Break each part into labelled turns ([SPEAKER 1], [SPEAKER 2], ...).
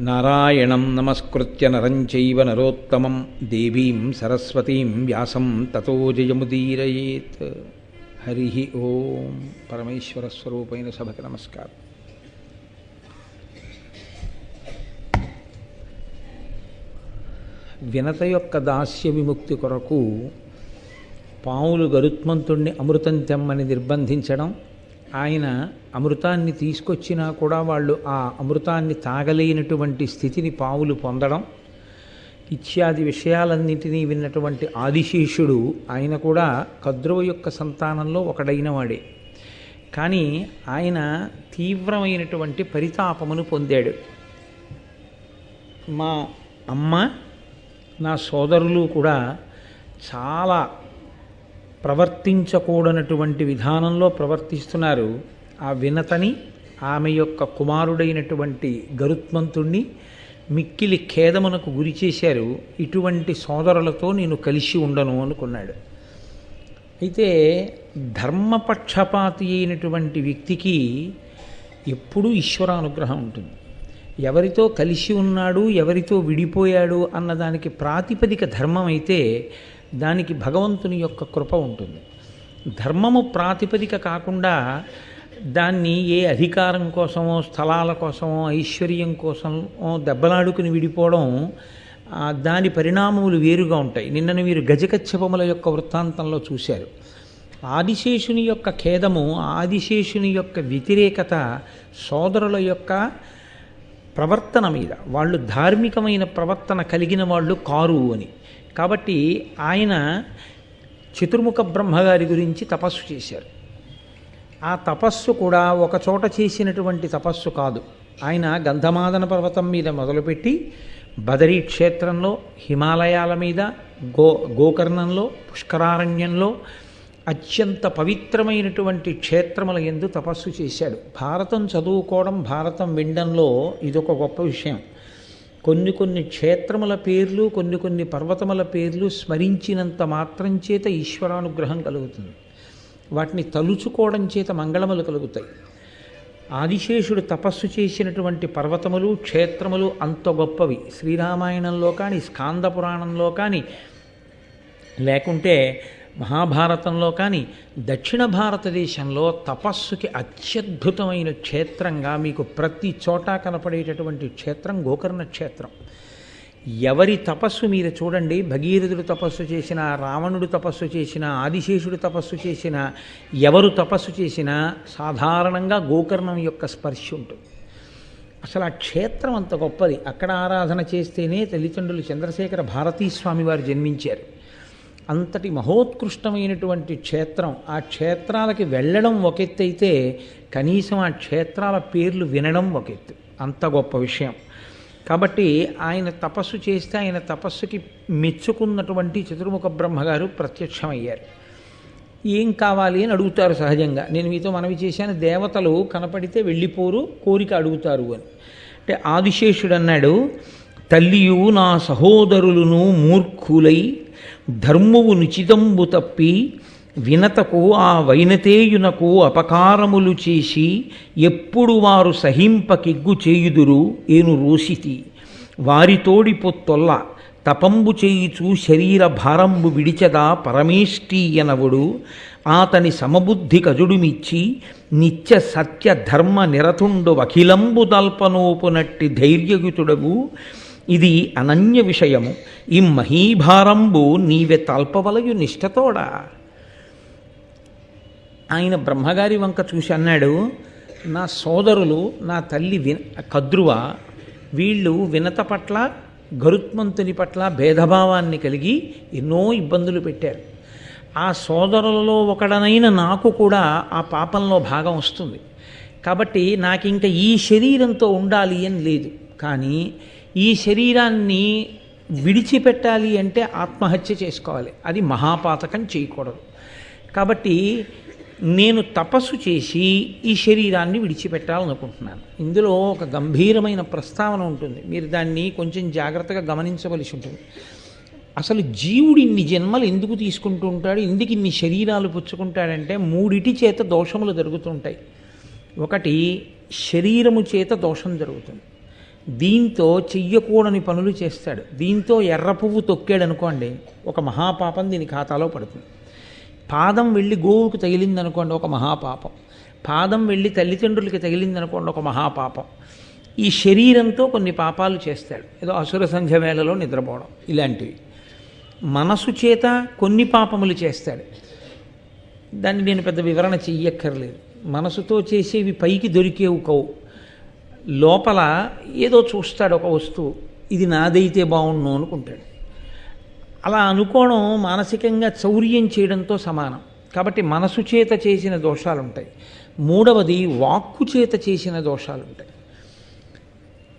[SPEAKER 1] నారాయణం నమస్కృత్య నరం చైవ నరోత్తమం దేవీం సరస్వతీం వ్యాసం తతో జయముదీరయేత్ హరి ఓం పరమేశ్వర స్వరూపైన సభకి నమస్కారం వినత యొక్క దాస్య విముక్తి కొరకు పావులు గరుత్మంతుణ్ణి అమృతం తెమ్మని నిర్బంధించడం ఆయన అమృతాన్ని తీసుకొచ్చినా కూడా వాళ్ళు ఆ అమృతాన్ని తాగలేనటువంటి స్థితిని పావులు పొందడం ఇత్యాది విషయాలన్నింటినీ విన్నటువంటి ఆదిశేషుడు ఆయన కూడా కద్రువ యొక్క సంతానంలో ఒకడైన వాడే. కానీ ఆయన తీవ్రమైనటువంటి పరితాపమును పొందాడు. మా అమ్మ నా సోదరులు కూడా చాలా ప్రవర్తించకూడనటువంటి విధానంలో ప్రవర్తిస్తున్నారు. ఆ వినతని ఆమె యొక్క కుమారుడైనటువంటి గరుత్మంతుణ్ణి మిక్కిలి ఖేదమునకు గురి చేశారు. ఇటువంటి సోదరులతో నేను కలిసి ఉండను అనుకున్నాడు అయితే ధర్మపక్షపాతి అయినటువంటి వ్యక్తికి ఎప్పుడూ ఈశ్వరానుగ్రహం ఉంటుంది. ఎవరితో కలిసి ఉన్నాడు ఎవరితో విడిపోయాడు అన్నదానికి ప్రాతిపదిక ధర్మం అయితే దానికి భగవంతుని యొక్క కృప ఉంటుంది. ధర్మము ప్రాతిపదిక కాకుండా దాన్ని ఏ అధికారం కోసమో స్థలాల కోసమో ఐశ్వర్యం కోసమో దెబ్బలాడుకుని విడిపోవడం దాని పరిణామములు వేరుగా ఉంటాయి. నిన్నను మీరు గజకచ్చపముల యొక్క వృత్తాంతంలో చూశారు. ఆదిశేషుని యొక్క ఖేదము ఆదిశేషుని యొక్క వ్యతిరేకత సోదరుల యొక్క ప్రవర్తన మీద. వాళ్ళు ధార్మికమైన ప్రవర్తన కలిగిన వాళ్ళు కారు అని. కాబట్టి ఆయన చతుర్ముఖ బ్రహ్మగారి గురించి తపస్సు చేశారు. ఆ తపస్సు కూడా ఒక చోట చేసినటువంటి తపస్సు కాదు. ఆయన గంధమాదన పర్వతం మీద మొదలుపెట్టి బదరీ క్షేత్రంలో హిమాలయాల మీద గో గోకర్ణంలో పుష్కరారణ్యంలో అత్యంత పవిత్రమైనటువంటి క్షేత్రముల ఎందు తపస్సు చేశాడు. భారతం చదువుకోవడం భారతం వినడంలో ఇదొక గొప్ప విషయం. కొన్ని కొన్ని క్షేత్రముల పేర్లు కొన్ని కొన్ని పర్వతముల పేర్లు స్మరించినంత మాత్రం చేత ఈశ్వరానుగ్రహం కలుగుతుంది. వాటిని తలుచుకోవడం చేత మంగళములు కలుగుతాయి. ఆదిశేషుడు తపస్సు చేసినటువంటి పర్వతములు క్షేత్రములు అంత గొప్పవి. శ్రీరామాయణంలో కానీ స్కాంద పురాణంలో కానీ లేకుంటే మహాభారతంలో కానీ దక్షిణ భారతదేశంలో తపస్సుకి అత్యద్భుతమైన క్షేత్రంగా మీకు ప్రతి చోట కనపడేటటువంటి క్షేత్రం గోకర్ణ క్షేత్రం. ఎవరి తపస్సు మీరు చూడండి భగీరథుడు తపస్సు చేసిన రావణుడు తపస్సు చేసిన ఆదిశేషుడు తపస్సు చేసిన ఎవరు తపస్సు చేసినా సాధారణంగా గోకర్ణం యొక్క స్పర్శ ఉంటుంది. అసలు ఆ క్షేత్రం అంత గొప్పది. అక్కడ ఆరాధన చేస్తేనే తల్లిదండ్రులు చంద్రశేఖర భారతీ స్వామి వారు జన్మించారు. అంతటి మహోత్కృష్టమైనటువంటి క్షేత్రం. ఆ క్షేత్రాలకి వెళ్ళడం ఒక ఎత్తు అయితే కనీసం ఆ క్షేత్రాల పేర్లు వినడం ఒక ఎత్తు. అంత గొప్ప విషయం. కాబట్టి ఆయన తపస్సు చేస్తే ఆయన తపస్సుకి మెచ్చుకున్నటువంటి చతుర్ముఖ బ్రహ్మగారు ప్రత్యక్షమయ్యారు. ఏం కావాలి అని అడుగుతారు సహజంగా. నేను మీతో మనవి చేశాను దేవతలు కనపడితే వెళ్ళిపోరు కోరిక అడుగుతారు అని. అంటే ఆదిశేషుడు అన్నాడు తల్లియు నా సహోదరులను మూర్ఖులై ధర్మువు నుచితంబు తప్పి వినతకు ఆ వైనతేయునకు అపకారములు చేసి ఎప్పుడు వారు సహింపకిగ్గు చేయుదురు ఏను రోషితి వారితోడి పొత్తొల్ల తపంబు చేయిచు శరీర భారంబు విడిచదా పరమేష్టీయనవుడు ఆతని సమబుద్ధి కజుడుమిచ్చి నిత్య సత్య ధర్మ నిరతుండు అఖిలంబు దల్పనోపునట్టి ధైర్యయుతుడవు ఇది అనన్య విషయము. ఈ మహీభారంబు నీవే తల్పవలయు నిష్టతోడా ఆయన బ్రహ్మగారి వంక చూసి అన్నాడు నా సోదరులు నా తల్లి విన కద్రువ వీళ్ళు వినత పట్ల గరుత్మంతుని పట్ల భేదభావాన్ని కలిగి ఎన్నో ఇబ్బందులు పెట్టారు. ఆ సోదరులలో ఒకడనైన నాకు కూడా ఆ పాపంలో భాగం వస్తుంది. కాబట్టి నాకు ఇంకా ఈ శరీరంతో ఉండాలి అని లేదు. కానీ ఈ శరీరాన్ని విడిచిపెట్టాలి అంటే ఆత్మహత్య చేసుకోవాలి. అది మహాపాతకం చేయకూడదు. కాబట్టి నేను తపస్సు చేసి ఈ శరీరాన్ని విడిచిపెట్టాలనుకుంటున్నాను. ఇందులో ఒక గంభీరమైన ప్రస్తావన ఉంటుంది. మీరు దాన్ని కొంచెం జాగ్రత్తగా గమనించవలసి ఉంటుంది. అసలు జీవుడు ఇన్ని జన్మలు ఎందుకు తీసుకుంటూ ఉంటాడు? ఎందుకు ఇన్ని శరీరాలు పుచ్చుకుంటాడంటే మూడిటి చేత దోషములు జరుగుతుంటాయి. ఒకటి శరీరము చేత దోషం జరుగుతుంది. దీంతో చెయ్యకూడని పనులు చేస్తాడు. దీంతో ఎర్ర పువ్వు తొక్కాడు అనుకోండి ఒక మహాపాపం దీని ఖాతాలో పడుతుంది. పాదం వెళ్ళి గోవుకు తగిలిందనుకోండి ఒక మహాపాపం. పాదం వెళ్ళి తల్లిదండ్రులకి తగిలిందనుకోండి ఒక మహాపాపం. ఈ శరీరంతో కొన్ని పాపాలు చేస్తాడు. ఏదో అసుర సంధ్య వేళలో నిద్రపోవడం ఇలాంటివి. మనసు చేత కొన్ని పాపములు చేస్తాడు. దాన్ని నేను పెద్ద వివరణ చెయ్యక్కర్లేదు. మనసుతో చేసేవి పైకి దొరికేవు కవు. లోపల ఏదో చూస్తాడు ఒక వస్తువు. ఇది నాదైతే బాగుండు అనుకుంటాడు. అలా అనుకోవడం మానసికంగా చౌర్యం చేయడంతో సమానం. కాబట్టి మనసు చేత చేసిన దోషాలు ఉంటాయి మూడవది వాక్కు చేత చేసిన దోషాలు ఉంటాయి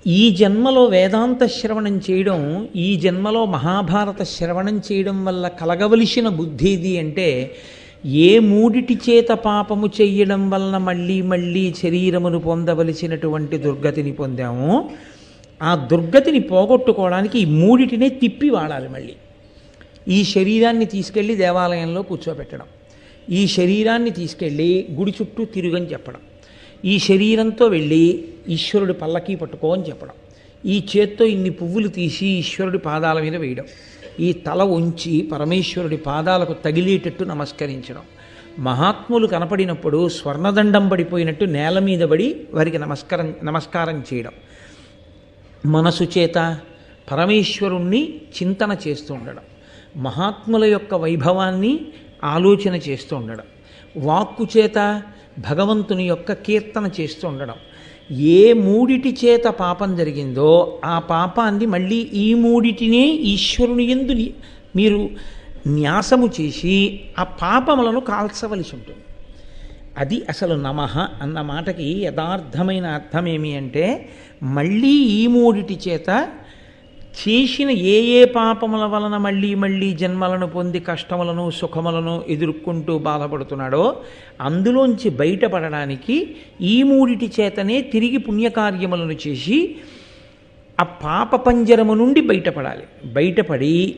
[SPEAKER 1] ఈ జన్మలో వేదాంత శ్రవణం చేయడం ఈ జన్మలో మహాభారత శ్రవణం చేయడం వల్ల కలగవలసిన బుద్ధి ఏది అంటే ఏ మూడిటి చేత పాపము చెయ్యడం వలన మళ్ళీ మళ్ళీ శరీరమును పొందవలసినటువంటి దుర్గతిని పొందామో? ఆ దుర్గతిని పోగొట్టుకోవడానికి ఈ మూడిటినే తిప్పి వాడాలి మళ్ళీ. ఈ శరీరాన్ని తీసుకెళ్ళి దేవాలయంలో కూర్చోబెట్టడం. ఈ శరీరాన్ని తీసుకెళ్ళి గుడి చుట్టూ తిరుగని చెప్పడం. ఈ శరీరంతో వెళ్ళి ఈశ్వరుడి పల్లకి పట్టుకో అని చెప్పడం. ఈ చేత్తో ఇన్ని పువ్వులు తీసి ఈశ్వరుడి పాదాల మీద వేయడం. ఈ తల ఉంచి పరమేశ్వరుడి పాదాలకు తగిలేటట్టు నమస్కరించడం. మహాత్ములు కనపడినప్పుడు స్వర్ణదండం పడిపోయినట్టు నేల మీద పడి వారికి నమస్కారం నమస్కారం చేయడం. మనసు చేత పరమేశ్వరుణ్ణి చింతన చేస్తూ ఉండడం. మహాత్ముల యొక్క వైభవాన్ని ఆలోచన చేస్తూ ఉండడం. వాక్కు చేత భగవంతుని యొక్క కీర్తన చేస్తూ ఉండడం. ఏ మూడిటి చేత పాపం జరిగిందో ఆ పాపాన్ని మళ్ళీ ఈ మూడిటినే ఈశ్వరుని ఎందు మీరు న్యాసము చేసి ఆ పాపములను కాల్చవలసి ఉంటుంది. అది అసలు నమః అన్న మాటకి యథార్థమైన అర్థం ఏమి అంటే మళ్ళీ ఈ మూడిటి చేత చేసిన ఏ ఏ పాపముల వలన మళ్ళీ మళ్ళీ జన్మలను పొంది కష్టములను సుఖములను ఎదుర్కొంటూ బాధపడుతున్నాడో అందులోంచి బయటపడడానికి ఈ మూడిటి చేతనే తిరిగి పుణ్యకార్యములను చేసి ఆ పాప పంజరము నుండి బయటపడాలి. బయటపడి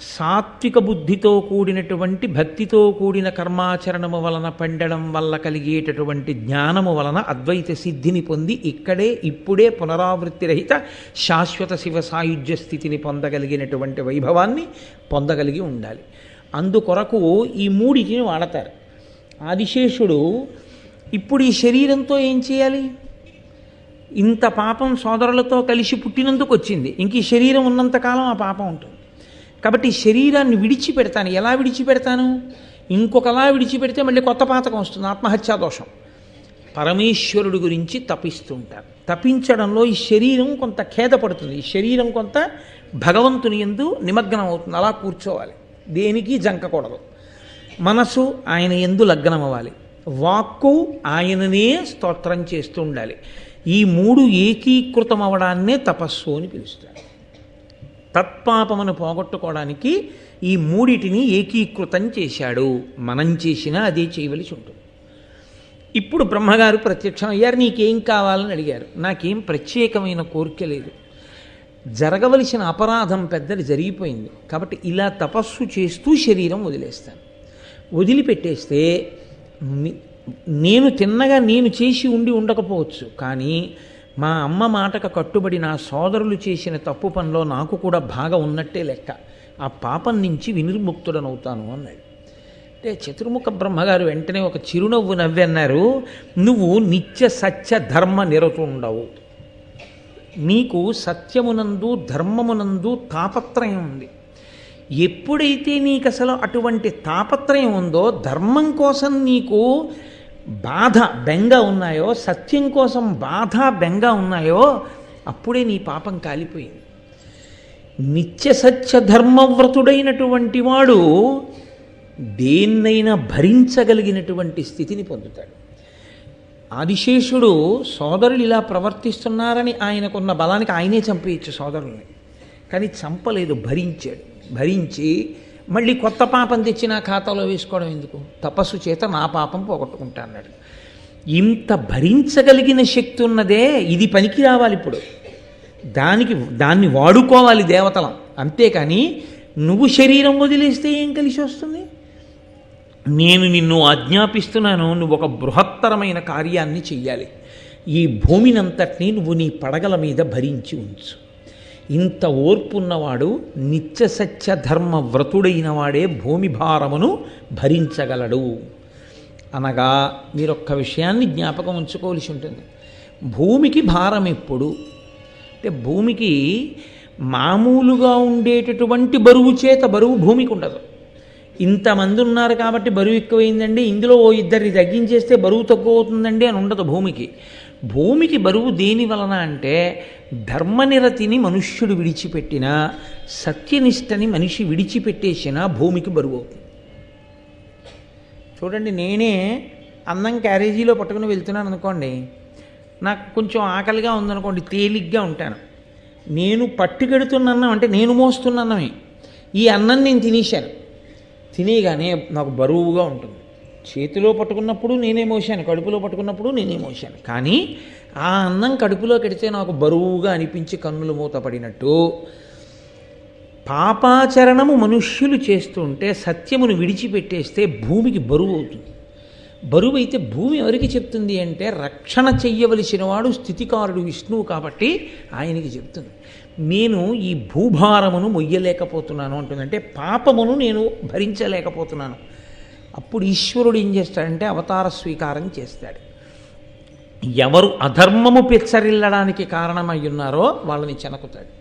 [SPEAKER 1] సాత్విక బుద్ధితో కూడినటువంటి భక్తితో కూడిన కర్మాచరణము వలన పండడం వల్ల కలిగేటటువంటి జ్ఞానము వలన అద్వైత సిద్ధిని పొంది ఇక్కడే ఇప్పుడే పునరావృత్తి రహిత శాశ్వత శివ సాయుధ్య స్థితిని పొందగలిగినటువంటి వైభవాన్ని పొందగలిగి ఉండాలి. అందుకొరకు ఈ మూడిటిని వాడతారు. ఆదిశేషుడు ఇప్పుడు ఈ శరీరంతో ఏం చేయాలి? ఇంత పాపం సోదరులతో కలిసి పుట్టినందుకు వచ్చింది. ఇంక ఈ శరీరం ఉన్నంతకాలం ఆ పాపం ఉంటుంది. కాబట్టి శరీరాన్ని విడిచిపెడతాను. ఎలా విడిచిపెడతాను? ఇంకొకలా విడిచిపెడితే మళ్ళీ కొత్త పాతకం వస్తుంది ఆత్మహత్యా దోషం. పరమేశ్వరుడు గురించి తపిస్తూ ఉంటారు తపించడంలో ఈ శరీరం కొంత ఖేదపడుతుంది. ఈ శరీరం కొంత భగవంతుని ఎందు నిమగ్నం అవుతుంది. అలా కూర్చోవాలి. దేనికి జంకకూడదు. మనసు ఆయన ఎందు లగ్నం అవ్వాలి. వాక్కు ఆయననే స్తోత్రం చేస్తూ ఉండాలి. ఈ మూడు ఏకీకృతం అవడాన్నే తపస్సు అని పిలుస్తారు. తత్పాపమును పోగొట్టుకోవడానికి ఈ మూడిటిని ఏకీకృతం చేశాడు. మనం చేసినా అదే చేయవలసి ఉంటుంది. ఇప్పుడు బ్రహ్మగారు ప్రత్యక్షం అయ్యారు నీకేం కావాలని అడిగారు. నాకేం ప్రత్యేకమైన కోరిక లేదు. జరగవలసిన అపరాధం పెద్దది జరిగిపోయింది. కాబట్టి ఇలా తపస్సు చేస్తూ శరీరం వదిలేస్తాను. వదిలిపెట్టేస్తే నేను తిన్నగా నేను చేసి ఉండి ఉండకపోవచ్చు. కానీ మా అమ్మ మాటకు కట్టుబడి నా సోదరులు చేసిన తప్పు పనిలో నాకు కూడా బాగా ఉన్నట్టే లెక్క. ఆ పాపం నుంచి వినిర్ముక్తుడనవుతాను అన్నాడు. అంటే చతుర్ముఖ బ్రహ్మగారు వెంటనే ఒక చిరునవ్వు నవ్వన్నారు నువ్వు నిత్య సత్య ధర్మ నిరతుండవు నీకు సత్యమునందు ధర్మమునందు తాపత్రయం ఉంది. ఎప్పుడైతే నీకు అసలు అటువంటి తాపత్రయం ఉందో ధర్మం కోసం నీకు బాధ బెంగ ఉన్నాయో సత్యం కోసం బాధ బెంగ ఉన్నాయో అప్పుడే నీ పాపం కాలిపోయింది. నిత్య సత్య ధర్మవ్రతుడైనటువంటి వాడు దేన్నైనా భరించగలిగినటువంటి స్థితిని పొందుతాడు. ఆదిశేషుడు సోదరులు ఇలా ప్రవర్తిస్తున్నారని ఆయనకున్న బలానికి ఆయనే చంపేయచ్చు సోదరుల్ని. కానీ చంపలేదు భరించాడు. భరించి మళ్ళీ కొత్త పాపం తెచ్చి నా ఖాతాలో వేసుకోవడం ఎందుకు? తపస్సు చేత నా పాపం పోగొట్టుకుంటా అన్నాడు. ఇంత భరించగలిగిన శక్తి ఉన్నదే ఇది పనికి రావాలి ఇప్పుడు. దానికి దాన్ని వాడుకోవాలి దేవతలం. అంతేకాని నువ్వు శరీరం వదిలేస్తే ఏం కలిసి వస్తుంది? నేను నిన్ను ఆజ్ఞాపిస్తున్నాను నువ్వు ఒక బృహత్తరమైన కార్యాన్ని చెయ్యాలి. ఈ భూమినంతటినీ నువ్వు నీ పడగల మీద భరించి ఉంచు. ఇంత ఓర్పున్నవాడు నిత్యసత్య ధర్మ వ్రతుడైన వాడే భూమి భారమును భరించగలడు. అనగా మీరొక్క విషయాన్ని జ్ఞాపకం ఉంచుకోవలసి ఉంటుంది. భూమికి భారం ఎప్పుడు? అంటే భూమికి మామూలుగా ఉండేటటువంటి బరువు చేత బరువు భూమికి ఉండదు. ఇంతమంది ఉన్నారు కాబట్టి బరువు ఎక్కువైందండి. ఇందులో ఓ ఇద్దరిని తగ్గించేస్తే బరువు తక్కువ అవుతుందండి అని ఉండదు భూమికి. భూమికి బరువు దేని వలన అంటే ధర్మనిరతిని మనుష్యుడు విడిచిపెట్టిన సత్యనిష్టని మనిషి విడిచిపెట్టేసినా భూమికి బరువు అవుతుంది. చూడండి నేనే అన్నం క్యారేజీలో పట్టుకుని వెళ్తున్నాను అనుకోండి నాకు కొంచెం ఆకలిగా ఉందనుకోండి తేలిగ్గా ఉంటాను. నేను పట్టుకెడుతున్న అన్నం అంటే నేను మోస్తున్న అన్నమే ఈ అన్నం నేను తినేశాను. తినేగానే నాకు బరువుగా ఉంటుంది. చేతిలో పట్టుకున్నప్పుడు నేనే మోసాను కడుపులో పట్టుకున్నప్పుడు నేనే మోసాను కానీ ఆ అన్నం కడుపులో కడితే నాకు బరువుగా అనిపించి కన్నులు మూతపడినట్టు పాపాచరణము మనుష్యులు చేస్తుంటే సత్యమును విడిచిపెట్టేస్తే భూమికి బరువు అవుతుంది. బరువు అయితే భూమి ఎవరికి చెప్తుంది అంటే రక్షణ చెయ్యవలసిన వాడు స్థితికారుడు విష్ణువు కాబట్టి ఆయనకి చెప్తుంది. నేను ఈ భూభారమును మొయ్యలేకపోతున్నాను అంటుందంటే పాపమును నేను భరించలేకపోతున్నాను. అప్పుడు ఈశ్వరుడు ఏం చేస్తాడంటే అవతార స్వీకారం చేస్తాడు. ఎవరు అధర్మము పెచ్చరిల్లడానికి కారణమై ఉన్నారో వాళ్ళని చెనకుతాడు.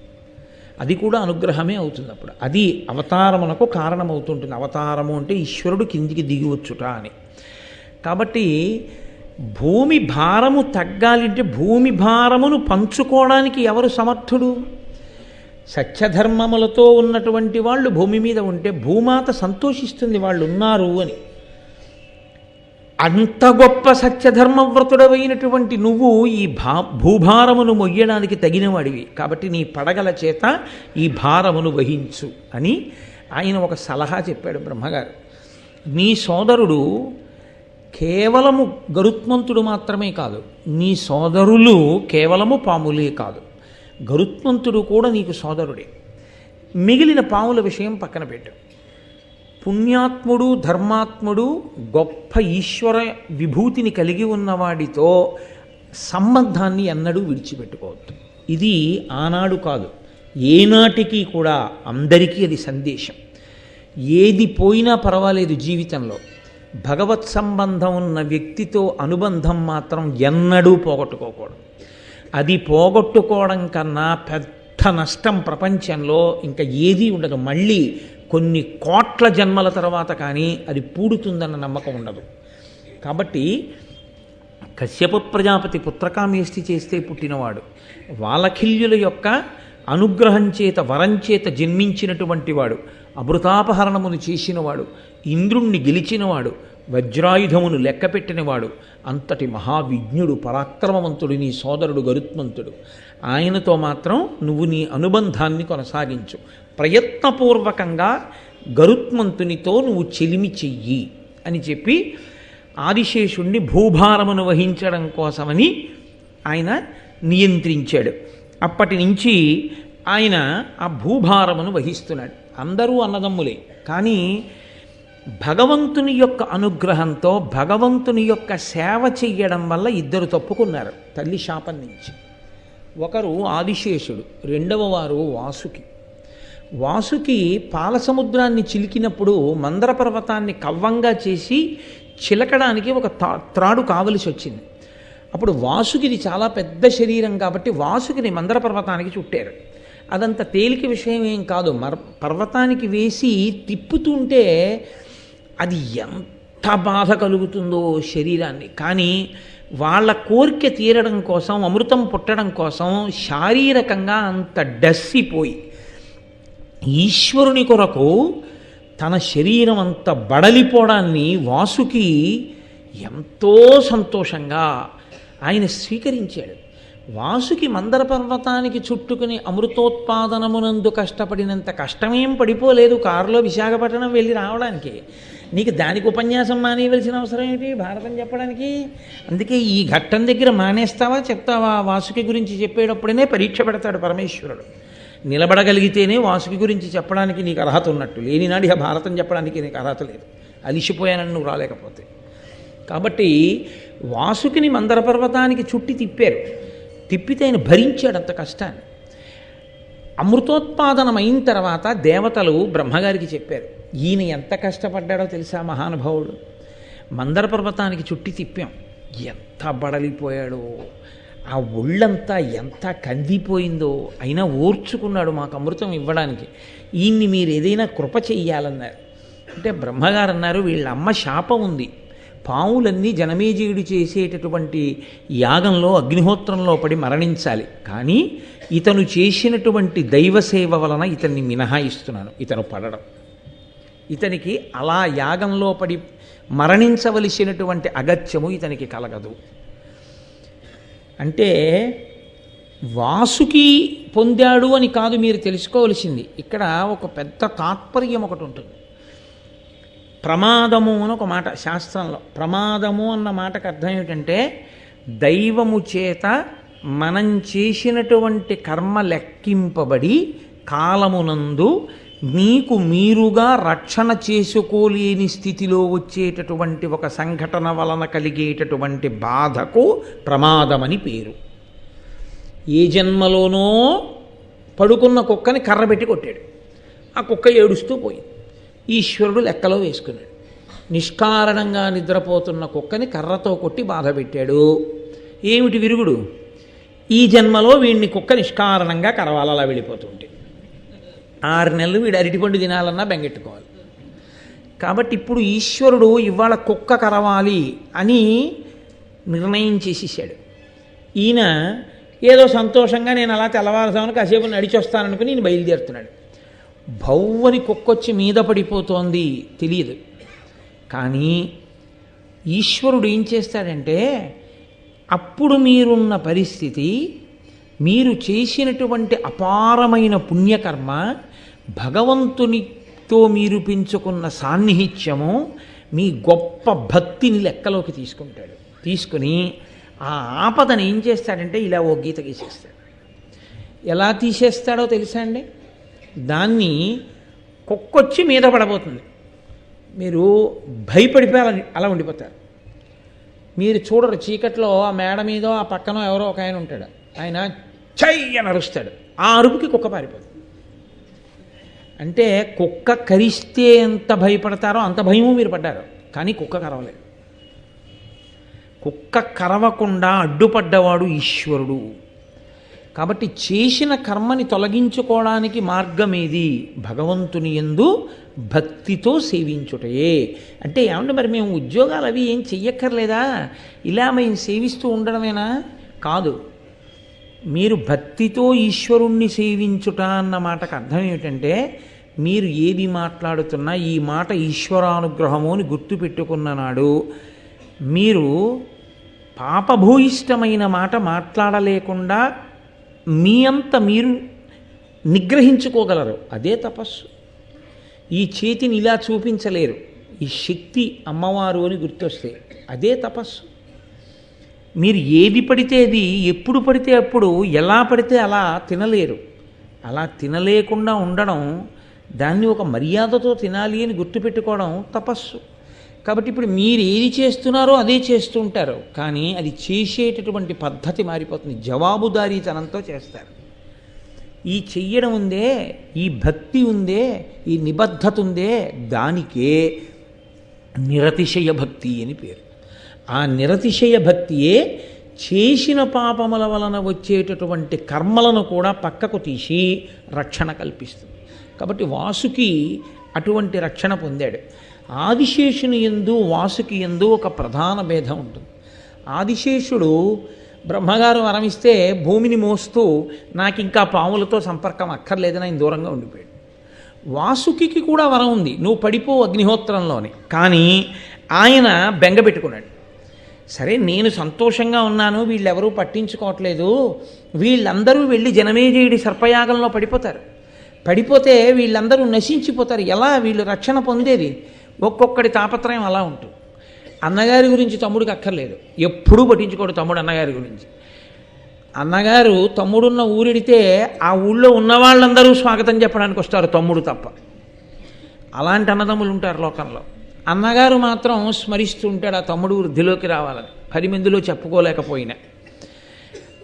[SPEAKER 1] అది కూడా అనుగ్రహమే అవుతుంది అప్పుడు. అది అవతారమునకు కారణమవుతుంటుంది. అవతారము అంటే ఈశ్వరుడు కిందికి దిగివచ్చుట అని. కాబట్టి భూమి భారము తగ్గాలంటే భూమి భారమును పంచుకోవడానికి ఎవరు సమర్థుడు? సత్యధర్మములతో ఉన్నటువంటి వాళ్ళు భూమి మీద ఉంటే భూమాత సంతోషిస్తుంది వాళ్ళు ఉన్నారు అని. అంత గొప్ప సత్యధర్మవ్రతుడవైనటువంటి నువ్వు ఈ భా భూభారమును మొయ్యడానికి తగినవాడివి. కాబట్టి నీ పడగల చేత ఈ భారమును వహించు అని ఆయన ఒక సలహా చెప్పాడు బ్రహ్మగారు. నీ సోదరుడు కేవలము గరుత్మంతుడు మాత్రమే కాదు నీ సోదరులు కేవలము పాములే కాదు. గరుత్మంతుడు కూడా నీకు సోదరుడే. మిగిలిన పాముల విషయం పక్కన పెట్టు. పుణ్యాత్ముడు ధర్మాత్ముడు గొప్ప ఈశ్వర విభూతిని కలిగి ఉన్నవాడితో సంబంధాన్ని ఎన్నడూ విడిచిపెట్టుకోవద్దు. ఇది ఆనాడు కాదు. ఏనాటికి కూడా అందరికీ అది సందేశం. ఏది పోయినా పర్వాలేదు జీవితంలో. భగవత్ సంబంధం ఉన్న వ్యక్తితో అనుబంధం మాత్రం ఎన్నడూ పోగొట్టుకోకూడదు. అది పోగొట్టుకోవడం కన్నా పెద్ద నష్టం ప్రపంచంలో ఇంకా ఏదీ ఉండదు. మళ్ళీ కొన్ని కోట్ల జన్మల తర్వాత కానీ అది పూడుతుందన్న నమ్మకం ఉండదు. కాబట్టి కశ్యప ప్రజాపతి పుత్రకామేష్టి చేస్తే పుట్టినవాడు. వాలఖిల్యుల యొక్క అనుగ్రహం చేత వరం చేత జన్మించినటువంటి వాడు అమృతాపహరణమును చేసినవాడు ఇంద్రుణ్ణి గెలిచినవాడు వజ్రాయుధమును లెక్కపెట్టినవాడు అంతటి మహావిజ్ఞుడు పరాక్రమవంతుడు నీ సోదరుడు గరుత్మంతుడు. ఆయనతో మాత్రం నువ్వు నీ అనుబంధాన్ని కొనసాగించు. ప్రయత్నపూర్వకంగా గరుత్మంతునితో నువ్వు చెలిమి చెయ్యి అని చెప్పి ఆదిశేషుణ్ణి భూభారమును వహించడం కోసమని ఆయన నియంత్రించాడు. అప్పటి నుంచి ఆయన ఆ భూభారమును వహిస్తున్నాడు. అందరూ అన్నదమ్ములే కానీ భగవంతుని యొక్క అనుగ్రహంతో భగవంతుని యొక్క సేవ చెయ్యడం వల్ల ఇద్దరు తప్పుకున్నారు తల్లి శాపం నుంచి. ఒకరు ఆదిశేషుడు రెండవ వారు వాసుకి. వాసుకి పాలసముద్రాన్ని చిలికినప్పుడు మందర పర్వతాన్ని కవ్వంగా చేసి చిలకడానికి ఒక తా- త్రాడు కావలసి వచ్చింది. అప్పుడు వాసుకిది చాలా పెద్ద శరీరం కాబట్టి వాసుకిని మందర పర్వతానికి చుట్టారు. అదంత తేలిక విషయం ఏం కాదు. మర్ పర్వతానికి వేసి తిప్పుతుంటే అది ఎంత బాధ కలుగుతుందో శరీరాన్ని. కానీ వాళ్ళ కోరిక తీరడం కోసం అమృతం పుట్టడం కోసం శారీరకంగా అంత డస్సిపోయి ఈశ్వరుని కొరకు తన శరీరం అంత బడలిపోవడాన్ని వాసుకి ఎంతో సంతోషంగా ఆయన స్వీకరించాడు. వాసుకి మందర పర్వతానికి చుట్టుకుని అమృతోత్పాదనమునందు కష్టపడినంత కష్టమేం పడిపోలేదు. కారులో విశాఖపట్నం వెళ్ళి రావడానికి. నీకు దానికి ఉపన్యాసం మానేయవలసిన అవసరం ఏంటి భారతం చెప్పడానికి? అందుకే ఈ ఘట్టం దగ్గర మానేస్తావా చెప్తావా? వాసుకి గురించి చెప్పేటప్పుడనే పరీక్ష పెడతాడు పరమేశ్వరుడు. నిలబడగలిగితేనే వాసుకి గురించి చెప్పడానికి నీకు అర్హత ఉన్నట్టు. లేనినాడు ఇక భారతం చెప్పడానికి నీకు అర్హత లేదు. అలిసిపోయానని నువ్వు రాలేకపోతే. కాబట్టి వాసుకిని మందర పర్వతానికి చుట్టి తిప్పారు. తిప్పితే ఆయన భరించాడు అంత కష్టాన్ని. అమృతోత్పాదనం అయిన తర్వాత దేవతలు బ్రహ్మగారికి చెప్పారు. ఈయన ఎంత కష్టపడ్డాడో తెలుసా మహానుభావుడు? మందర పర్వతానికి చుట్టి తిప్పాం. ఎంత బడలిపోయాడో ఆ ఒళ్ళంతా ఎంత కందిపోయిందో అయినా ఓర్చుకున్నాడు మాకు అమృతం ఇవ్వడానికి. ఈయన్ని మీరు ఏదైనా కృప చెయ్యాలన్నారు. అంటే బ్రహ్మగారు అన్నారు వీళ్ళ అమ్మ శాపం ఉంది. పావులన్నీ జనమేజీయుడు చేసేటటువంటి యాగంలో అగ్నిహోత్రంలో పడి మరణించాలి. కానీ ఇతను చేసినటువంటి దైవసేవ వలన ఇతన్ని మినహాయిస్తున్నాను. ఇతను పడడం. ఇతనికి అలా యాగంలో పడి మరణించవలసినటువంటి అగత్యము ఇతనికి కలగదు. అంటే వాసుకి పొందాడు అని కాదు మీరు తెలుసుకోవలసింది. ఇక్కడ ఒక పెద్ద తాత్పర్యం ఒకటి ఉంటుంది. ప్రమాదము అని ఒక మాట శాస్త్రంలో ప్రమాదము అన్న మాటకు అర్థం ఏమిటంటే దైవము చేత మనం చేసినటువంటి కర్మ లెక్కింపబడి కాలమునందు మీకు మీరుగా రక్షణ చేసుకోలేని స్థితిలో వచ్చేటటువంటి ఒక సంఘటన వలన కలిగేటటువంటి బాధకు ప్రమాదమని పేరు. ఏ జన్మలోనో పడుకున్న కుక్కని కర్ర పెట్టి కొట్టాడు. ఆ కుక్క ఏడుస్తూ పోయింది. ఈశ్వరుడు లెక్కలో వేసుకున్నాడు. నిష్కారణంగా నిద్రపోతున్న కుక్కని కర్రతో కొట్టి బాధ పెట్టాడు. ఏమిటి విరుగుడు? ఈ జన్మలో వీడిని కుక్క నిష్కారణంగా కరవాలలా వెళ్ళిపోతుంటే. ఆరు నెలలు వీడు అరటిపండు తినాలన్నా బెంగెట్టుకోవాలి. కాబట్టి ఇప్పుడు ఈశ్వరుడు ఇవాళ కుక్క కరవాలి అని నిర్ణయం చేసేసాడు. ఈయన ఏదో సంతోషంగా నేను అలా తెల్లవారుజామున కాసేపు నడిచొస్తాననుకుని ఈయన బయలుదేరుతున్నాడు. భౌవని కుక్కొచ్చి మీద పడిపోతోంది తెలియదు. కానీ ఈశ్వరుడు ఏం చేస్తాడంటే అప్పుడు మీరున్న పరిస్థితి మీరు చేసినటువంటి అపారమైన పుణ్యకర్మ భగవంతునితో మీరు పెంచుకున్న సాన్నిహిత్యము మీ గొప్ప భక్తిని లెక్కలోకి తీసుకుంటాడు. తీసుకుని ఆ ఆపదను ఏం చేస్తాడంటే ఇలా ఓ గీత గీసేస్తాడు. ఎలా తీసేస్తాడో తెలుసా అండి? దాన్ని కుక్కొచ్చి మీద పడబోతుంది. మీరు భయపడిపోయి అలా అలా ఉండిపోతారు. మీరు చూడరు చీకట్లో ఆ మేడ మీద ఆ పక్కన ఎవరో ఒక ఆయన ఉంటాడు. ఆయన చై అని అరుస్తాడు. ఆ అరుపుకి కుక్క పారిపోతుంది. అంటే కుక్క కరిస్తే ఎంత భయపడతారో అంత భయము మీరు పడ్డారు. కానీ కుక్క కరవలేదు. కుక్క కరవకుండా అడ్డుపడ్డవాడు ఈశ్వరుడు. కాబట్టి చేసిన కర్మని తొలగించుకోవడానికి మార్గమేది? భగవంతుని ఎందు భక్తితో సేవించుటయే. అంటే ఏమంటే మరి మేము ఉద్యోగాలు అవి ఏం చెయ్యక్కర్లేదా? ఇలా మేము సేవిస్తూ ఉండడమేనా? కాదు. మీరు భక్తితో ఈశ్వరుణ్ణి సేవించుట అన్న మాటకు అర్థం ఏమిటంటే మీరు ఏది మాట్లాడుతున్నా ఈ మాట ఈశ్వరానుగ్రహము అని గుర్తుపెట్టుకున్న నాడు మీరు పాపభూయిష్టమైన మాట మాట్లాడలేకుండా మీ అంత మీరు నిగ్రహించుకోగలరు. అదే తపస్సు. ఈ చేతిని ఇలా చూపించలేరు. ఈ శక్తి అమ్మవారు అని గుర్తొస్తే అదే తపస్సు. మీరు ఏది పడితే అది ఎప్పుడు పడితే అప్పుడు ఎలా పడితే అలా తినలేరు. అలా తినలేకుండా ఉండడం దాన్ని ఒక మర్యాదతో తినాలి అని గుర్తుపెట్టుకోవడం తపస్సు. కాబట్టి ఇప్పుడు మీరు ఏది చేస్తున్నారో అదే చేస్తూ ఉంటారు కానీ అది చేసేటటువంటి పద్ధతి మారిపోతుంది. జవాబుదారీతనంతో చేస్తారు. ఈ చెయ్యడం ఉందే ఈ భక్తి ఉందే ఈ నిబద్ధత ఉందే దానికే నిరతిశయ భక్తి అని పేరు. ఆ నిరతిశయ భక్తియే చేసిన పాపముల వలన వచ్చేటటువంటి కర్మలను కూడా పక్కకు తీసి రక్షణ కల్పిస్తుంది. కాబట్టి వాసుకి అటువంటి రక్షణ పొందాడు. ఆదిశేషుని ఎందు వాసుకి ఎందు ఒక ప్రధాన భేదం ఉంటుంది. ఆదిశేషుడు బ్రహ్మగారు వరమిస్తే భూమిని మోస్తూ నాకు ఇంకా పాములతో సంపర్కం అక్కర్లేదని ఆయన దూరంగా ఉండిపోయాడు. వాసుకి కూడా వరం ఉంది. నువ్వు పడిపో అగ్నిహోత్రంలోని. కానీ ఆయన బెంగ పెట్టుకున్నాడు. సరే నేను సంతోషంగా ఉన్నాను వీళ్ళెవరూ పట్టించుకోవట్లేదు. వీళ్ళందరూ వెళ్ళి జనమేజయుడి సర్పయాగంలో పడిపోతారు. పడిపోతే వీళ్ళందరూ నశించిపోతారు. ఎలా? వీళ్ళు రక్షణ పొందేది? ఒక్కొక్కడి తాపత్రయం అలా ఉంటుంది. అన్నగారి గురించి తమ్ముడికి అక్కర్లేదు. ఎప్పుడూ పట్టించుకోడు తమ్ముడు అన్నగారి గురించి. అన్నగారు తమ్ముడున్న ఊరిడితే ఆ ఊళ్ళో ఉన్న వాళ్ళందరూ స్వాగతం చెప్పడానికి వస్తారు తమ్ముడు తప్ప. అలాంటి అన్నదమ్ములు ఉంటారు లోకంలో. అన్నగారు మాత్రం స్మరిస్తూ ఉంటాడు ఆ తమ్ముడు వృద్ధిలోకి రావాలని. పది మందిలో చెప్పుకోలేకపోయినా.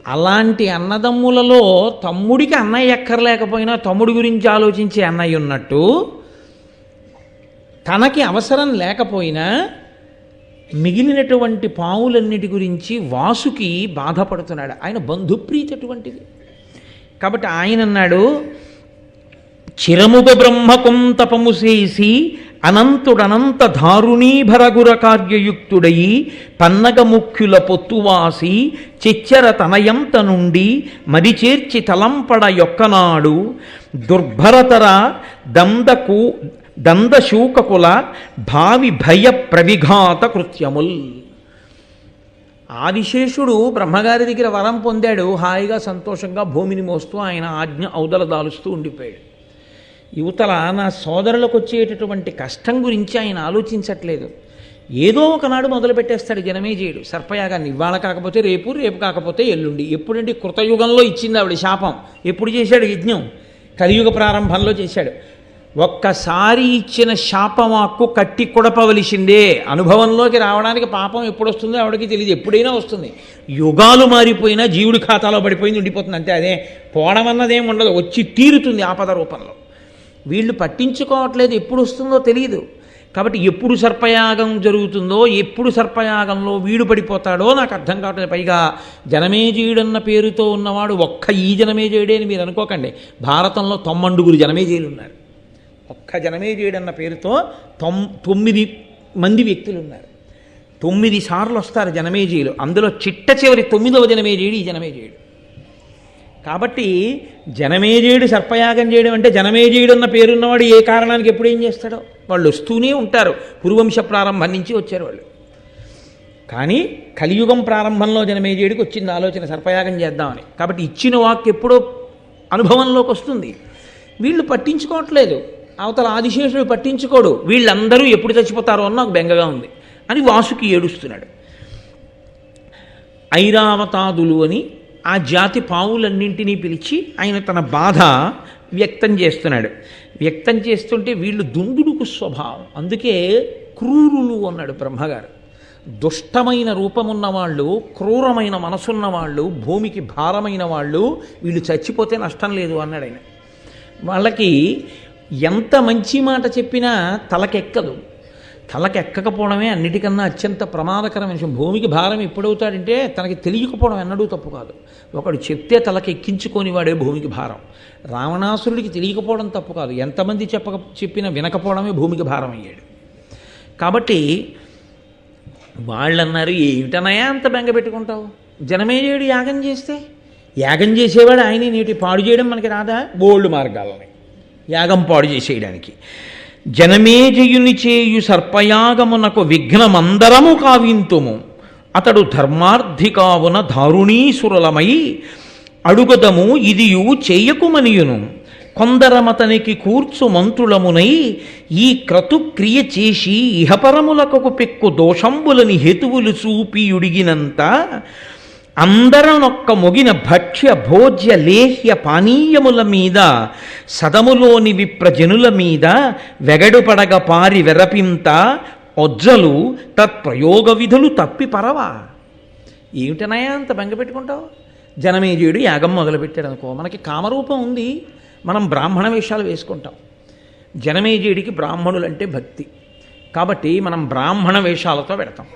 [SPEAKER 1] అలాంటి అన్నదమ్ములలో తమ్ముడికి అన్నయ్య ఎక్కర్లేకపోయినా తమ్ముడి గురించి ఆలోచించే అన్నయ్య ఉన్నట్టు తనకి అవసరం లేకపోయినా మిగిలినటువంటి పావులన్నిటి గురించి వాసుకి బాధపడుతున్నాడు. ఆయన బంధుప్రీతి అటువంటిది. కాబట్టి ఆయన అన్నాడు చిరముగ బ్రహ్మకుం తపము చేసి అనంతుడనంత దారుణీభరగుర కార్యయుక్తుడయి పన్నగముఖ్యుల పొత్తువాసి చిచ్చర తనయంత నుండి మరి చేర్చి తలంపడ యొక్కనాడు దుర్భరతర దందకు దందశూకకుల భావి భయ ప్రవిఘాత కృత్యముల్. ఆదిశేషుడు బ్రహ్మగారి దగ్గర వరం పొందాడు. హాయిగా సంతోషంగా భూమిని మోస్తూ ఆయన ఆజ్ఞ ఔదల దాలుస్తూ ఉండిపోయాడు. యువతల నా సోదరులకు వచ్చేటటువంటి కష్టం గురించి ఆయన ఆలోచించట్లేదు. ఏదో ఒకనాడు మొదలు పెట్టేస్తాడు చేయడు సర్పయాగాన్ని ఇవాళ కాకపోతే రేపు రేపు కాకపోతే ఎల్లుండి. ఎప్పుడంటే కృతయుగంలో ఇచ్చింది ఆవిడ శాపం. ఎప్పుడు చేశాడు యజ్ఞం? కలియుగ ప్రారంభంలో చేశాడు. ఒక్కసారి ఇచ్చిన శాపమాక్కు కట్టి కొడపవలసిందే. అనుభవంలోకి రావడానికి పాపం ఎప్పుడు వస్తుందో ఆవిడకి తెలియదు ఎప్పుడైనా వస్తుంది. యుగాలు మారిపోయినా జీవుడి ఖాతాలో పడిపోయింది ఉండిపోతుంది. అంతే అదే. పోవడం అన్నదేం ఉండదు. వచ్చి తీరుతుంది ఆపద రూపంలో. వీళ్ళు పట్టించుకోవట్లేదు ఎప్పుడు వస్తుందో తెలియదు కాబట్టి ఎప్పుడు సర్పయాగం జరుగుతుందో ఎప్పుడు సర్పయాగంలో వీడు పడిపోతాడో నాకు అర్థం కావట్లేదు. పైగా జనమేజయుడన్న పేరుతో ఉన్నవాడు ఒక్క ఈ జనమేజయుడే అని మీరు అనుకోకండి. భారతంలో తొమ్మండుగురు జనమేజయులు ఉన్నారు ఒక్క జనమేజయుడన్న పేరుతో తొమ్ తొమ్మిది మంది వ్యక్తులు ఉన్నారు తొమ్మిది సార్లు వస్తారు జనమేజయులు. అందులో చిట్ట చివరి తొమ్మిదవ జనమేజయుడు ఈ జనమేజయుడు. కాబట్టి జనమేజయుడు సర్పయాగం చేయడం అంటే జనమేజయుడు అన్న పేరున్నవాడు ఏ కారణానికి ఎప్పుడు ఏం చేస్తాడో? వాళ్ళు వస్తూనే ఉంటారు. పురువంశ ప్రారంభం నుంచి వచ్చారు వాళ్ళు. కానీ కలియుగం ప్రారంభంలో జనమేజయుడికి వచ్చింది ఆలోచన సర్పయాగం చేద్దామని. కాబట్టి ఇచ్చిన వాక్ ఎప్పుడో అనుభవంలోకి వస్తుంది. వీళ్ళు పట్టించుకోవట్లేదు. అవతల ఆదిశేషుడు పట్టించుకోడు. వీళ్ళందరూ ఎప్పుడు చచ్చిపోతారో అని నాకు బెంగగా ఉంది అని వాసుకి ఏడుస్తున్నాడు. ఐరావతాదులు అని ఆ జాతి పావులన్నింటినీ పిలిచి ఆయన తన బాధ వ్యక్తం చేస్తున్నాడు. వ్యక్తం చేస్తుంటే వీళ్ళు దుందుడుకు స్వభావం. అందుకే క్రూరులు అన్నాడు బ్రహ్మగారు. దుష్టమైన రూపమున్న వాళ్ళు క్రూరమైన మనసున్న వాళ్ళు భూమికి భారమైన వాళ్ళు వీళ్ళు చచ్చిపోతే నష్టం లేదు అన్నాడు ఆయన. వాళ్ళకి ఎంత మంచి మాట చెప్పినా తలకెక్కదు. తలకెక్కకపోవడమే అన్నిటికన్నా అత్యంత ప్రమాదకరమైన విషయం. భూమికి భారం ఎప్పుడవుతాడంటే తనకి తెలియకపోవడం ఎన్నడూ తప్పు కాదు. ఒకడు చెప్తే తలకి ఎక్కించుకొని వాడే భూమికి భారం. రావణాసురుడికి తెలియకపోవడం తప్పు కాదు. ఎంతమంది చెప్పక చెప్పినా వినకపోవడమే భూమికి భారం అయ్యాడు. కాబట్టి వాళ్ళన్నారు ఏమిటనయా అంత బెంగ పెట్టుకుంటావు? జనమేజయుడు యాగం చేస్తే? యాగం చేసేవాడు ఆయనే నేటి పాడు చేయడం మనకి రాదా? బోల్డ్ మార్గాలని. యాగం పాడు చేసేయడానికి. జనమేజయుని చేయు సర్పయాగమునకు విఘ్నమందరము కావింతుము. అతడు ధర్మార్థికావున దారుణీసురలమై అడుగదము ఇదియు చేయకుమనియును. కొందరమతనికి కూర్చు మంత్రులమునై ఈ క్రతుక్రియ చేసి ఇహపరములకు పెక్కు దోషంబులని హేతువులు చూపియుడిగినంత అందరనొక్క మొగిన భక్ష్య భోజ్య లేహ్య పానీయముల మీద సదములోని విప్రజనుల మీద వెగడుపడగ పారి వెరపింత ఒజ్జలు తత్ప్రయోగ విధులు తప్పి పరవా. ఏమిటనయా అంత బెంగపెట్టుకుంటావు జనమేజయుడు యాగం మొదలుపెట్టాడు అనుకో. మనకి కామరూపం ఉంది. మనం బ్రాహ్మణ వేషాలు వేసుకుంటాం. జనమేజయుడికి బ్రాహ్మణులంటే భక్తి. కాబట్టి మనం బ్రాహ్మణ వేషాలతో పెడతాం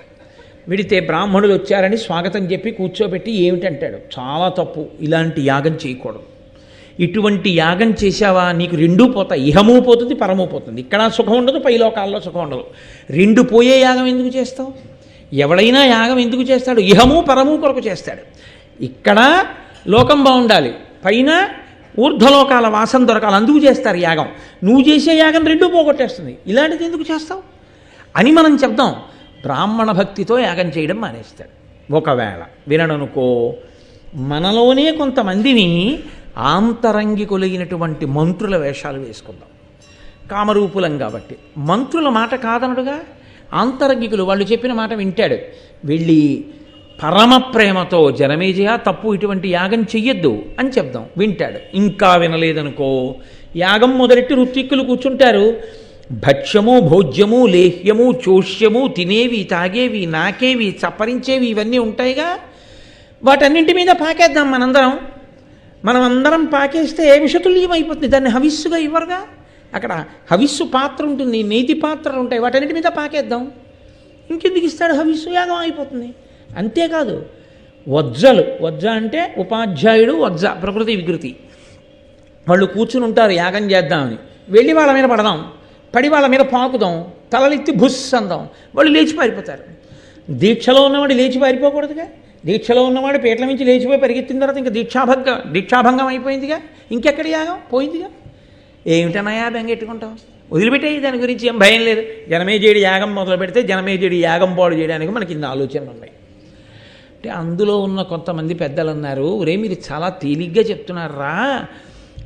[SPEAKER 1] విడితే బ్రాహ్మణులు వచ్చారని స్వాగతం చెప్పి కూర్చోబెట్టి ఏమిటంటాడు? చాలా తప్పు. ఇలాంటి యాగం చేయకూడదు. ఇటువంటి యాగం చేశావా? నీకు రెండూ పోతాయి. ఇహము పోతుంది పరమూ పోతుంది. ఇక్కడ సుఖం ఉండదు పై లోకాల్లో సుఖం ఉండదు. రెండు పోయే యాగం ఎందుకు చేస్తావు? ఎవడైనా యాగం ఎందుకు చేస్తాడు? ఇహము పరము కొరకు చేస్తాడు. ఇక్కడ లోకం బాగుండాలి. పైన ఊర్ధ్వలోకాల వాసన దొరకాలి. అందుకు చేస్తారు యాగం. నువ్వు చేసే యాగం రెండూ పోగొట్టేస్తుంది. ఇలాంటిది ఎందుకు చేస్తావు? అని మనం చెప్దాం. బ్రాహ్మణ భక్తితో యాగం చేయడం మానేస్తాడు. ఒకవేళ వినడనుకో మనలోనే కొంతమందిని ఆంతరంగికులైనటువంటి మంత్రుల వేషాలు వేసుకుందాం. కామరూపులం కాబట్టి. మంత్రుల మాట కాదనడుగా? ఆంతరంగికులు వాళ్ళు చెప్పిన మాట వింటాడు. వెళ్ళి పరమ ప్రేమతో జనమేజయ తప్పు ఇటువంటి యాగం చెయ్యొద్దు అని చెప్దాం. వింటాడు. ఇంకా వినలేదనుకో యాగం మొదలెట్టి ఋత్విక్కులు కూర్చుంటారు. భక్ష్యము భోజ్యము లేహ్యము చోష్యము తినేవి తాగేవి నాకేవి చప్పరించేవి ఇవన్నీ ఉంటాయిగా. వాటన్నింటి మీద పాకేద్దాం మనందరం. మనం అందరం పాకేస్తే విషతుల్యం అయిపోతుంది దాన్ని హవిస్సుగా ఇవ్వరుగా? అక్కడ హవిస్సు పాత్ర ఉంటుంది నీతి పాత్రలు ఉంటాయి వాటన్నిటి మీద పాకేద్దాం. ఇంకెందుకు ఇస్తాడు హవిస్సు? యాగం అయిపోతుంది. అంతేకాదు వజ్జలు వజ్జ అంటే ఉపాధ్యాయుడు వజ్జ ప్రకృతి వికృతి. వాళ్ళు కూర్చుని ఉంటారు యాగం చేద్దామని. వెళ్ళి వాళ్ళ మీద పడదాం. పడి వాళ్ళ మీద పాకుదాం తలలెత్తి భుస్ అందాం వాళ్ళు లేచి పారిపోతారు. దీక్షలో ఉన్నవాడు లేచి పారిపోకూడదుగా? దీక్షలో ఉన్నవాడు పీటల నుంచి లేచిపోయి పరిగెత్తిన తర్వాత ఇంకా దీక్షాభంగ దీక్షాభంగం అయిపోయిందిగా? ఇంకెక్కడ యాగం? పోయిందిగా? ఏమిటనయా బెంగెట్టుకుంటావు? వదిలిపెట్టేయి దాని గురించి ఏం భయం లేదు. జనమేజేడి యాగం మొదలు పెడితే జనమేజేడి యాగం పాడు చేయడానికి మనకి ఇన్ని ఆలోచనలు ఉన్నాయి. అంటే అందులో ఉన్న కొంతమంది పెద్దలు అన్నారు ఒరే మీరు చాలా తేలిగ్గా చెప్తున్నారా?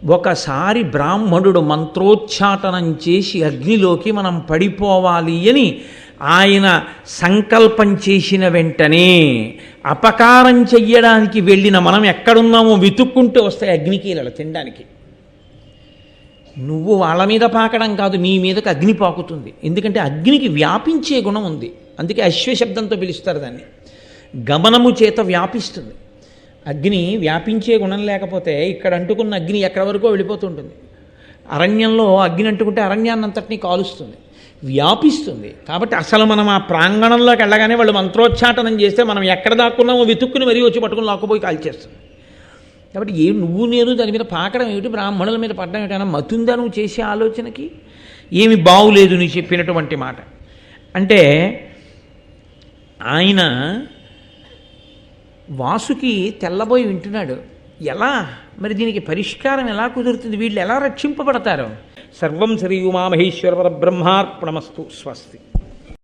[SPEAKER 1] ఒకసారి బ్రాహ్మణుడు మంత్రోచ్చాటనం చేసి అగ్నిలోకి మనం పడిపోవాలి అని ఆయన సంకల్పం చేసిన వెంటనే అపకారం చెయ్యడానికి వెళ్ళిన మనం ఎక్కడున్నామో వెతుక్కుంటూ వస్తాయి అగ్నికీలలు తినడానికి. నువ్వు వాళ్ళ మీద పాకడం కాదు నీ మీదకి అగ్ని పాకుతుంది. ఎందుకంటే అగ్నికి వ్యాపించే గుణం ఉంది. అందుకే అశ్వశబ్దంతో పిలుస్తారు దాన్ని. గమనము చేత వ్యాపిస్తుంది. అగ్ని వ్యాపించే గుణం లేకపోతే ఇక్కడ అంటుకున్న అగ్ని ఎక్కడి వరకు వెళ్ళిపోతుంటుంది. అరణ్యంలో అగ్ని అంటుకుంటే అరణ్యాన్ని అంతటినీ కాలుస్తుంది. వ్యాపిస్తుంది. కాబట్టి అసలు మనం ఆ ప్రాంగణంలోకి వెళ్ళగానే వాళ్ళు మంత్రోచ్చాటనం చేస్తే మనం ఎక్కడ దాక్కున్నామో వెతుక్కుని మరీ వచ్చి పట్టుకుని లాక్కుపోయి కాల్చేస్తుంది. కాబట్టి ఏ నువ్వు నేను దాని మీద పాకడం ఏమిటి? బ్రాహ్మణుల మీద పడడం ఏమిటైనా మతుందా నువ్వు చేసే ఆలోచనకి? ఏమి బాగులేదు నువ్వు చెప్పినటువంటి మాట. అంటే ఆయన వాసుకి తెల్లబోయి వింటున్నాడు. ఎలా? మరి దీనికి పరిష్కారం ఎలా కుదురుతుంది? వీళ్ళు ఎలా రక్షింపబడతారు? సర్వం శ్రీ ఉమామహేశ్వర పరబ్రహ్మార్పణమస్తు. స్వస్తి.